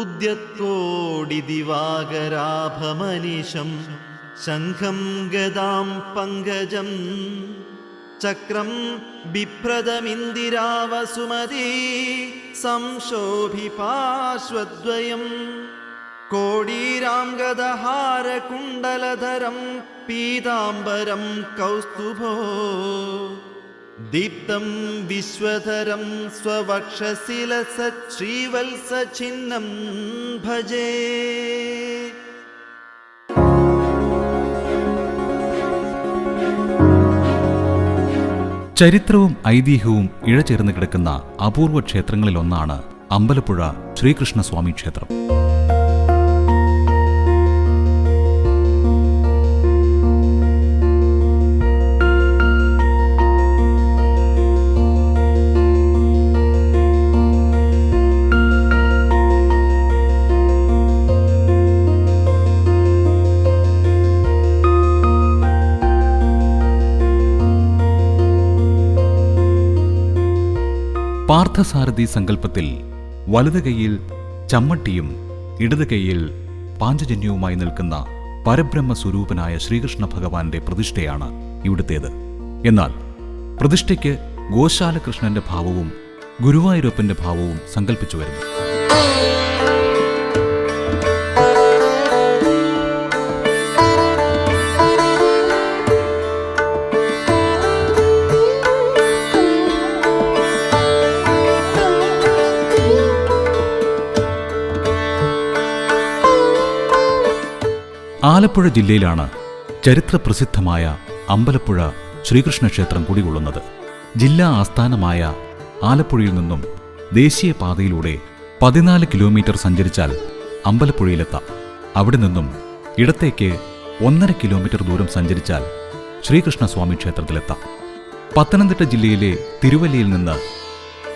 ഉദ്യത്തോടിദിവാകരാഭമനിശം ശംഖം ഗദാം പങ്കജം. ചക്രം ബിഭ്രതമിന്ദിരാവസുമതി. സംശോഭിപാർശ്വദ്വയം കോടീരാം ഗദഹാരകുണ്ടലധരം. പീതാംബരം കൗസ്തുഭോ. ദീപ്തം വിശ്വധരം സ്വവക്ഷശിലസത് ശ്രീവത്സഛിന്നം ഭജേ. ചരിത്രവും ഐതിഹ്യവും ഇഴചേർന്ന് കിടക്കുന്ന അപൂർവ ക്ഷേത്രങ്ങളിലൊന്നാണ് അമ്പലപ്പുഴ ശ്രീകൃഷ്ണസ്വാമി ക്ഷേത്രം. പാർത്ഥസാരഥി സങ്കല്പത്തിൽ വലത് കൈയിൽ ചമ്മട്ടിയും ഇടത് കൈയിൽ പാഞ്ചജന്യവുമായി നിൽക്കുന്ന പരബ്രഹ്മ സ്വരൂപനായ ശ്രീകൃഷ്ണ ഭഗവാന്റെ പ്രതിഷ്ഠയാണ് ഇവിടുത്തേത്. എന്നാൽ പ്രതിഷ്ഠയ്ക്ക് ഗോശാലകൃഷ്ണന്റെ ഭാവവും ഗുരുവായൂരപ്പന്റെ ഭാവവും സങ്കല്പിച്ചു വരുന്നു. ആലപ്പുഴ ജില്ലയിലാണ് ചരിത്രപ്രസിദ്ധമായ അമ്പലപ്പുഴ ശ്രീകൃഷ്ണ ക്ഷേത്രം കുടികൊള്ളുന്നത്. ജില്ലാ ആസ്ഥാനമായ ആലപ്പുഴയിൽ നിന്നും ദേശീയപാതയിലൂടെ പതിനാല് കിലോമീറ്റർ സഞ്ചരിച്ചാൽ അമ്പലപ്പുഴയിലെത്താം. അവിടെ നിന്നും ഇടത്തേക്ക് ഒന്നര കിലോമീറ്റർ ദൂരം സഞ്ചരിച്ചാൽ ശ്രീകൃഷ്ണസ്വാമി ക്ഷേത്രത്തിലെത്താം. പത്തനംതിട്ട ജില്ലയിലെ തിരുവല്ലയിൽ നിന്ന്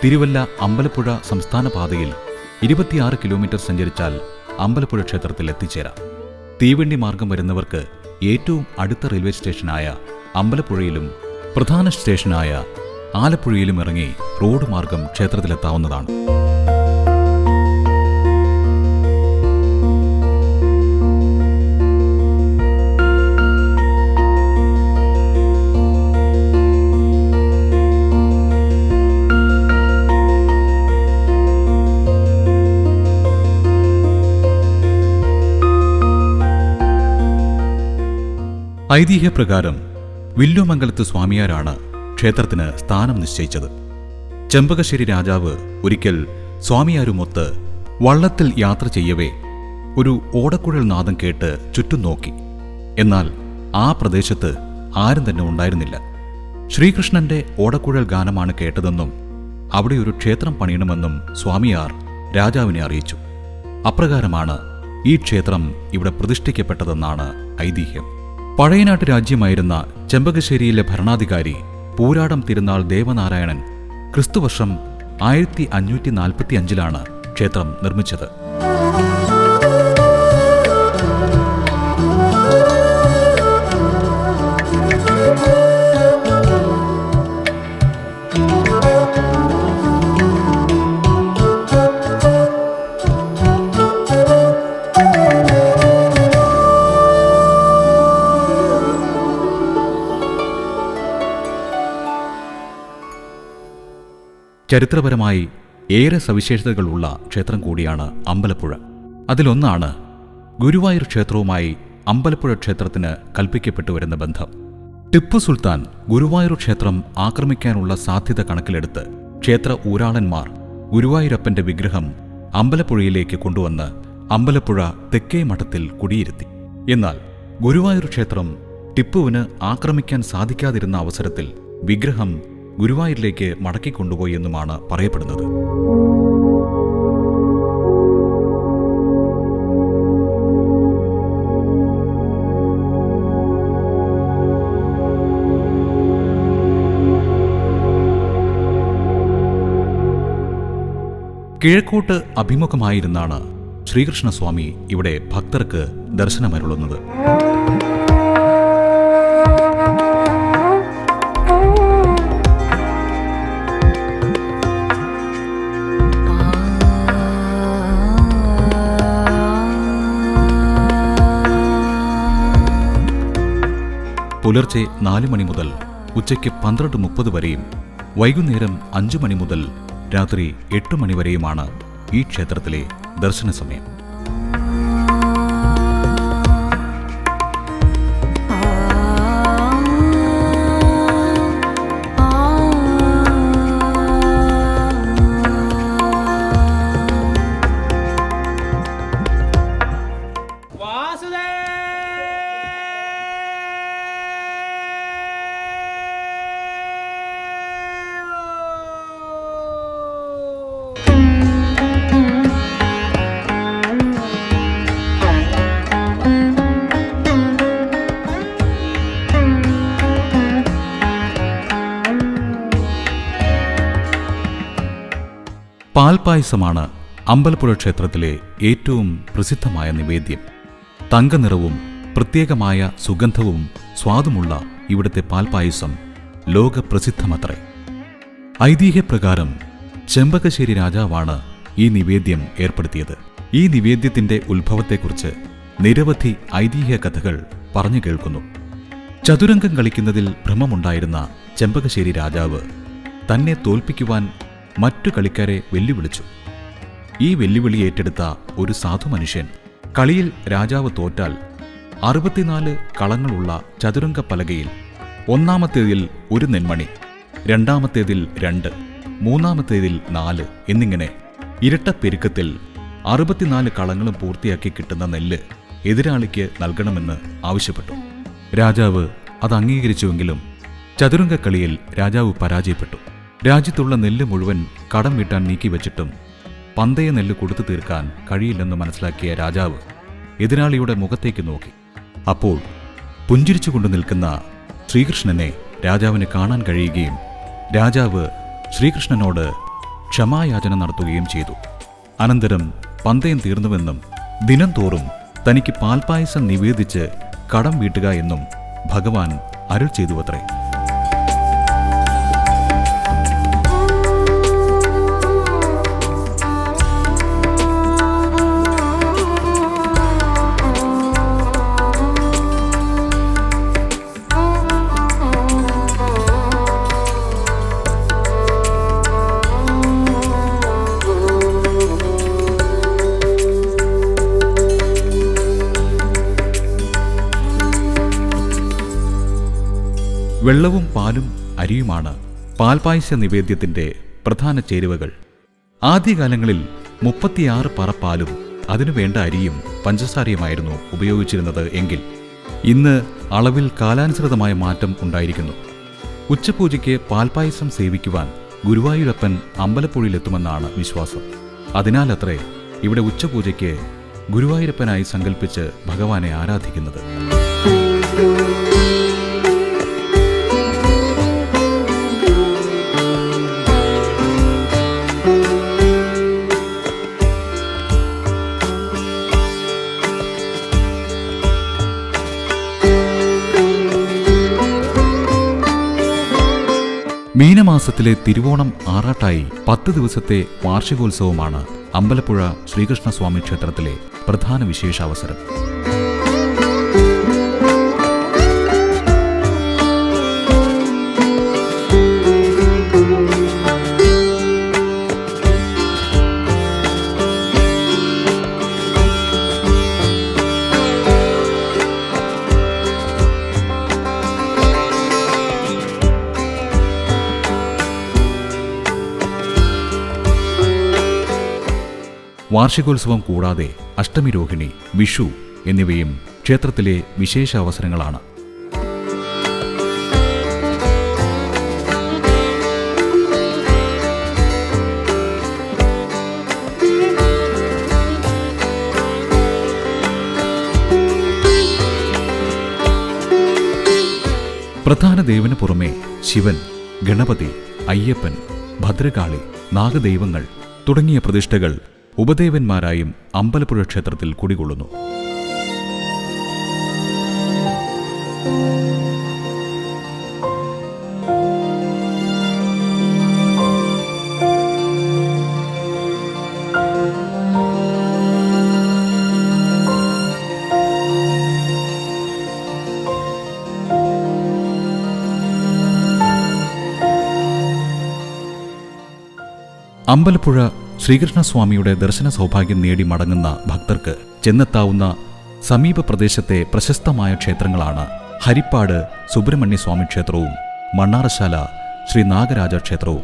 തിരുവല്ല അമ്പലപ്പുഴ സംസ്ഥാന പാതയിൽ ഇരുപത്തിയാറ് കിലോമീറ്റർ സഞ്ചരിച്ചാൽ അമ്പലപ്പുഴ ക്ഷേത്രത്തിൽ എത്തിച്ചേരാം തീവണ്ടി മാർഗം വരുന്നവർക്ക് ഏറ്റവും അടുത്ത റെയിൽവേ സ്റ്റേഷനായ അമ്പലപ്പുഴയിലും പ്രധാന സ്റ്റേഷനായ ആലപ്പുഴയിലും ഇറങ്ങി റോഡ് മാർഗം ക്ഷേത്രത്തിലെത്താവുന്നതാണ്. ഐതിഹ്യപ്രകാരം വില്ലുമംഗലത്ത് സ്വാമിയാരാണ് ക്ഷേത്രത്തിന് സ്ഥാനം നിശ്ചയിച്ചത്. ചെമ്പകശ്ശേരി രാജാവ് ഒരിക്കൽ സ്വാമിയാരുമൊത്ത് വള്ളത്തിൽ യാത്ര ചെയ്യവേ ഒരു ഓടക്കുഴൽ നാദം കേട്ട് ചുറ്റും നോക്കി. എന്നാൽ ആ പ്രദേശത്ത് ആരും തന്നെ ഉണ്ടായിരുന്നില്ല. ശ്രീകൃഷ്ണന്റെ ഓടക്കുഴൽ ഗാനമാണ് കേട്ടതെന്നും അവിടെ ഒരു ക്ഷേത്രം പണിയണമെന്നും സ്വാമിയാർ രാജാവിനെ അറിയിച്ചു. അപ്രകാരമാണ് ഈ ക്ഷേത്രം ഇവിടെ പ്രതിഷ്ഠിക്കപ്പെട്ടതെന്നാണ് ഐതിഹ്യം. പഴയനാട്ട് രാജ്യമായിരുന്ന ചെമ്പകശ്ശേരിയിലെ ഭരണാധികാരി പൂരാടം തിരുനാൾ ദേവനാരായണൻ ക്രിസ്തുവർഷം ആയിരത്തി അഞ്ഞൂറ്റി നാൽപ്പത്തി അഞ്ചിലാണ് ക്ഷേത്രം നിർമ്മിച്ചത്. ചരിത്രപരമായി ഏറെ സവിശേഷതകളുള്ള ക്ഷേത്രം കൂടിയാണ് അമ്പലപ്പുഴ. അതിലൊന്നാണ് ഗുരുവായൂർ ക്ഷേത്രവുമായി അമ്പലപ്പുഴ ക്ഷേത്രത്തിന് കൽപ്പിക്കപ്പെട്ടു വരുന്ന ബന്ധം. ടിപ്പു സുൽത്താൻ ഗുരുവായൂർ ക്ഷേത്രം ആക്രമിക്കാനുള്ള സാധ്യത കണക്കിലെടുത്ത് ക്ഷേത്ര ഊരാളന്മാർ ഗുരുവായൂരപ്പന്റെ വിഗ്രഹം അമ്പലപ്പുഴയിലേക്ക് കൊണ്ടുവന്ന് അമ്പലപ്പുഴ തെക്കേ മഠത്തിൽ കുടിയിരുത്തി. എന്നാൽ ഗുരുവായൂർ ക്ഷേത്രം ടിപ്പുവിന് ആക്രമിക്കാൻ സാധിക്കാതിരുന്ന അവസരത്തിൽ വിഗ്രഹം ഗുരുവായൂരിലേക്ക് മടക്കിക്കൊണ്ടുപോയി എന്നുമാണ് പറയപ്പെടുന്നത്. കിഴക്കോട്ട് അഭിമുഖമായിരുന്നാണ് ശ്രീകൃഷ്ണസ്വാമി ഇവിടെ ഭക്തർക്ക് ദർശനമരുളുന്നത്. പുലർച്ചെ നാല് മണി മുതൽ ഉച്ചയ്ക്ക് പന്ത്രണ്ട് മുപ്പത് വരെയും വൈകുന്നേരം അഞ്ചു മണി മുതൽ രാത്രി എട്ട് മണി വരെയുമാണ് ഈ ക്ഷേത്രത്തിലെ ദർശന സമയം പാൽപായസമാണ് അമ്പലപ്പുഴ ക്ഷേത്രത്തിലെ ഏറ്റവും പ്രസിദ്ധമായ നിവേദ്യം. തങ്കനിറവും പ്രത്യേകമായ സുഗന്ധവും സ്വാദുമുള്ള ഇവിടുത്തെ പാൽപായസം ലോകപ്രസിദ്ധമത്രേ. ഐതിഹ്യപ്രകാരം ചെമ്പകശ്ശേരി രാജാവാണ് ഈ നിവേദ്യം ഏർപ്പെടുത്തിയത്. ഈ നിവേദ്യത്തിന്റെ ഉത്ഭവത്തെക്കുറിച്ച് നിരവധി ഐതിഹ്യ കഥകൾ പറഞ്ഞു കേൾക്കുന്നു. ചതുരംഗം കളിക്കുന്നതിൽ ഭ്രമമുണ്ടായിരുന്ന ചെമ്പകശ്ശേരി രാജാവ് തന്നെ തോൽപ്പിക്കുവാൻ മറ്റു കളിക്കാരെ വെല്ലുവിളിച്ചു. ഈ വെല്ലുവിളി ഏറ്റെടുത്ത ഒരു സാധു മനുഷ്യൻ കളിയിൽ രാജാവ് തോറ്റാൽ അറുപത്തിനാല് കളങ്ങളുള്ള ചതുരംഗ പലകയിൽ ഒന്നാമത്തേതിൽ ഒരു നെന്മണി രണ്ടാമത്തേതിൽ രണ്ട് മൂന്നാമത്തേതിൽ നാല് എന്നിങ്ങനെ ഇരട്ട പെരുക്കത്തിൽ അറുപത്തിനാല് കളങ്ങളും പൂർത്തിയാക്കി കിട്ടുന്ന നെല്ല് എതിരാളിക്ക് നൽകണമെന്ന് ആവശ്യപ്പെട്ടു. രാജാവ് അത് അംഗീകരിച്ചുവെങ്കിലും ചതുരംഗക്കളിയിൽ രാജാവ് പരാജയപ്പെട്ടു. രാജ്യത്തുള്ള നെല്ല് മുഴുവൻ കടം വീട്ടാൻ നീക്കിവെച്ചിട്ടും പന്തയ നെല്ല് കൊടുത്തു തീർക്കാൻ കഴിയില്ലെന്ന് മനസ്സിലാക്കിയ രാജാവ് എതിരാളിയുടെ മുഖത്തേക്ക് നോക്കി. അപ്പോൾ പുഞ്ചിരിച്ചുകൊണ്ട് നിൽക്കുന്ന ശ്രീകൃഷ്ണനെ രാജാവിന് കാണാൻ കഴിയുകയും രാജാവ് ശ്രീകൃഷ്ണനോട് ക്ഷമായാചന നടത്തുകയും ചെയ്തു. അനന്തരം പന്തയം തീർന്നുവെന്നും ദിനം തോറും തനിക്ക് പാൽപായസം നിവേദിച്ച് കടം വീട്ടുക എന്നും ഭഗവാൻ അരുൾ ചെയ്തുവത്രേ. വെള്ളവും പാലും അരിയുമാണ് പാൽപായസ നിവേദ്യത്തിന്റെ പ്രധാന ചേരുവകൾ. ആദ്യകാലങ്ങളിൽ മുപ്പത്തിയാറ് പറ പാലും അതിനു വേണ്ട അരിയും പഞ്ചസാരയുമായിരുന്നു ഉപയോഗിച്ചിരുന്നത് എങ്കിൽ ഇന്ന് അളവിൽ കാലാനുസൃതമായ മാറ്റം ഉണ്ടായിരിക്കുന്നു. ഉച്ചപൂജയ്ക്ക് പാൽപായസം സേവിക്കുവാൻ ഗുരുവായൂരപ്പൻ അമ്പലപ്പുഴയിലെത്തുമെന്നാണ് വിശ്വാസം. അതിനാലത്രേ ഇവിടെ ഉച്ചപൂജയ്ക്ക് ഗുരുവായൂരപ്പനായി സങ്കല്പിച്ച് ഭഗവാനെ ആരാധിക്കുന്നത്. മീനമാസത്തിലെ തിരുവോണം ആറാട്ടായി പത്ത് ദിവസത്തെ വാർഷികോത്സവമാണ് അമ്പലപ്പുഴ ശ്രീകൃഷ്ണസ്വാമി ക്ഷേത്രത്തിലെ പ്രധാന വിശേഷാവസരം. വാർഷികോത്സവം കൂടാതെ അഷ്ടമി രോഹിണി വിഷു എന്നിവയും ക്ഷേത്രത്തിലെ വിശേഷ അവസരങ്ങളാണ്. പ്രധാന ദേവന് പുറമെ ശിവൻ ഗണപതി അയ്യപ്പൻ ഭദ്രകാളി നാഗദൈവങ്ങൾ തുടങ്ങിയ പ്രതിഷ്ഠകൾ ഉപദേവന്മാരായും അമ്പലപ്പുഴ ക്ഷേത്രത്തിൽ കുടികൊള്ളുന്നു. അമ്പലപ്പുഴ ശ്രീകൃഷ്ണസ്വാമിയുടെ ദർശന സൗഭാഗ്യം നേടി മടങ്ങുന്ന ഭക്തർക്ക് ചെന്നെത്താവുന്ന സമീപ പ്രദേശത്തെ പ്രശസ്തമായ ക്ഷേത്രങ്ങളാണ് ഹരിപ്പാട് സുബ്രഹ്മണ്യസ്വാമി ക്ഷേത്രവും മണ്ണാറശാല ശ്രീ നാഗരാജ ക്ഷേത്രവും.